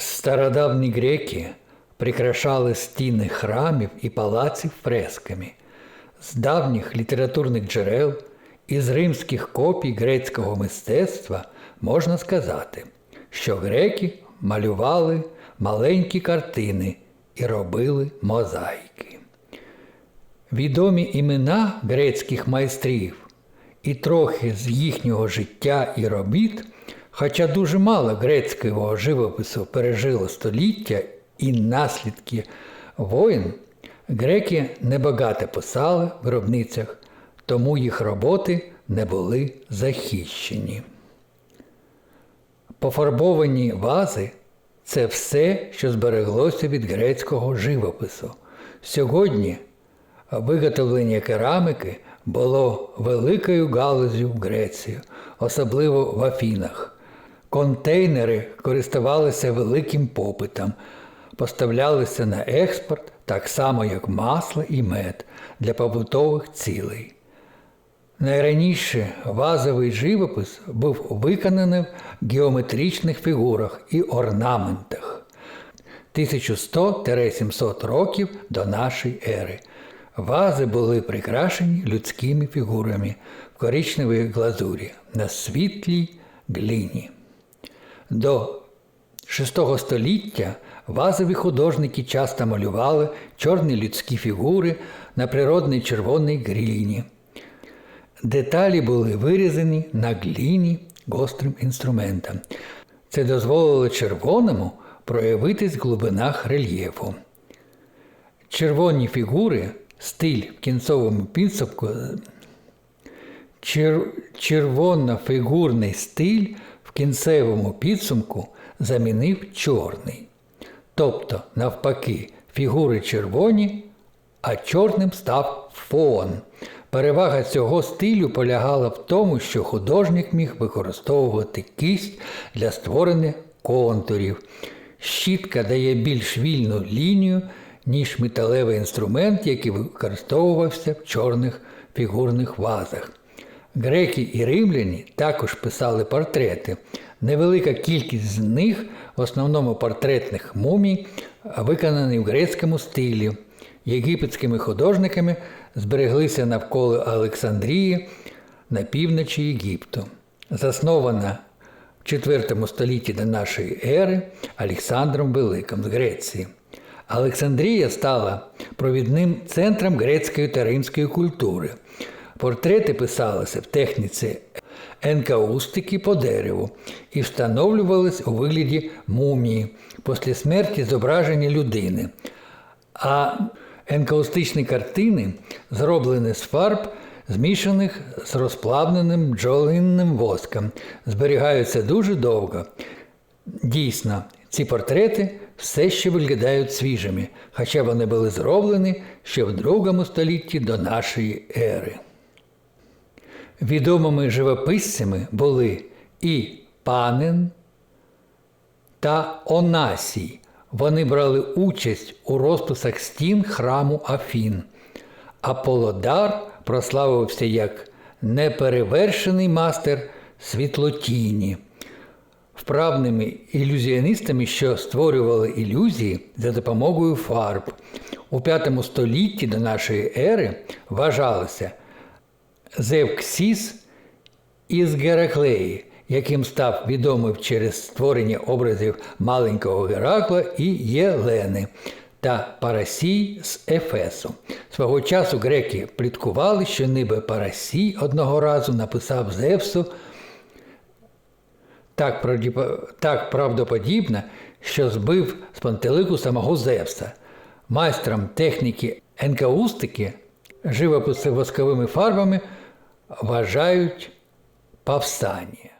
Стародавні греки прикрашали стіни храмів і палаців фресками. З давніх літературних джерел із римських копій грецького мистецтва можна сказати, що греки малювали маленькі картини і робили мозаїки. Відомі імена грецьких майстрів і трохи з їхнього життя і робіт, хоча дуже мало грецького живопису пережило століття і наслідки воїн, греки небагато писали в гробницях, тому їх роботи не були захищені. Пофарбовані вази це все, що збереглося від грецького живопису. Сьогодні виготовлення кераміки було великою галузю в Греції, особливо в Афінах. Контейнери користувалися великим попитом, поставлялися на експорт так само, як масло і мед для побутових цілей. Найраніше вазовий живопис був виконаний в геометричних фігурах і орнаментах 1100-700 років до нашої ери. Вази були прикрашені людськими фігурами в коричневій глазурі на світлій гліні. До VI століття вазові художники часто малювали чорні людські фігури на природній червоній гліні. Деталі були вирізані на гліні гострим інструментом. Це дозволило червоному проявитись в глибинах рельєфу. Червоні фігури, стиль в кінцевому підсумку. Червоно-фігурний стиль в кінцевому підсумку замінив чорний. Тобто, навпаки, фігури червоні, а чорним став фон. Перевага цього стилю полягала в тому, що художник міг використовувати кисть для створення контурів. Щітка дає більш вільну лінію, ніж металевий інструмент, який використовувався в чорних фігурних вазах. Греки і римляні також писали портрети. Невелика кількість з них, в основному портретних мумій, виконані в грецькому стилі. Єгипетськими художниками збереглися навколо Олександрії на півночі Єгипту. Заснована в IV столітті до нашої ери Олександром Великим з Греції. Олександрія стала провідним центром грецької та римської культури. Портрети писалися в техніці енкаустики по дереву і встановлювались у вигляді мумії після смерті зображення людини. А енкаустичні картини зроблені з фарб, змішаних з розплавленим бджолинним воском, зберігаються дуже довго. Дійсно, ці портрети все ще виглядають свіжими, хоча вони були зроблені ще в другому столітті до нашої ери. Відомими живописцями були і Панин та Онасій. Вони брали участь у розписах стін храму Афін. Аполодар прославився як неперевершений мастер світлотіні, вправними ілюзіоністами, що створювали ілюзії за допомогою фарб. У V столітті до нашої ери вважалося Зевксіс із Гераклеї, яким став відомий через створення образів маленького Геракла і Єлени та Парасій з Ефесу. Свого часу греки пліткували, що ніби Парасій одного разу написав Зевсу так, так правдоподібно, що збив з пантелику самого Зевса. Майстром техніки енкаустики, живописи восковими фарбами вважають повстання.